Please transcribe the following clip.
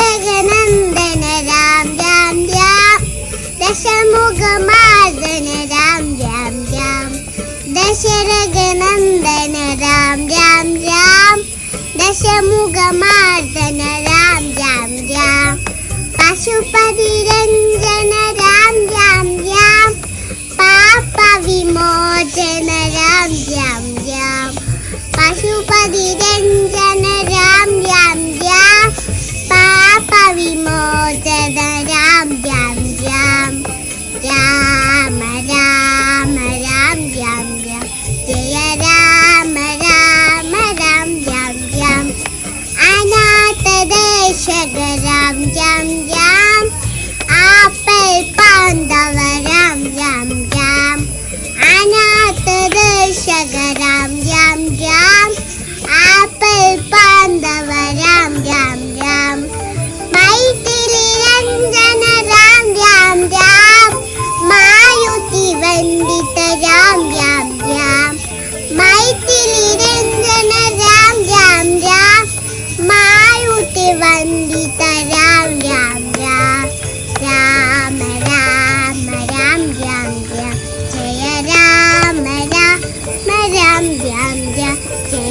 ദശരഥനന്ദന രാം രാം രാം ദശമുഖമാർദ്ദന രാം രാം രാം ദശരഥനന്ദന രാം രാം രാം ദശമുഖമാർദ്ദന രാം രാം രാം പശുപതി രഞ്ജന രാം രാം രാം പാപ വിമോചന രാം രാം രാം പശുപതി രാം രാം ആപ്പിൾ പാന്തവ രാം രാം രാം അനാഥ ദർശകർ വന്ദിത രാം രാം രാം രാമ രാമ രാം രാം രാം. ജയ രാമ രാമ രാം രാം രാം. ജയ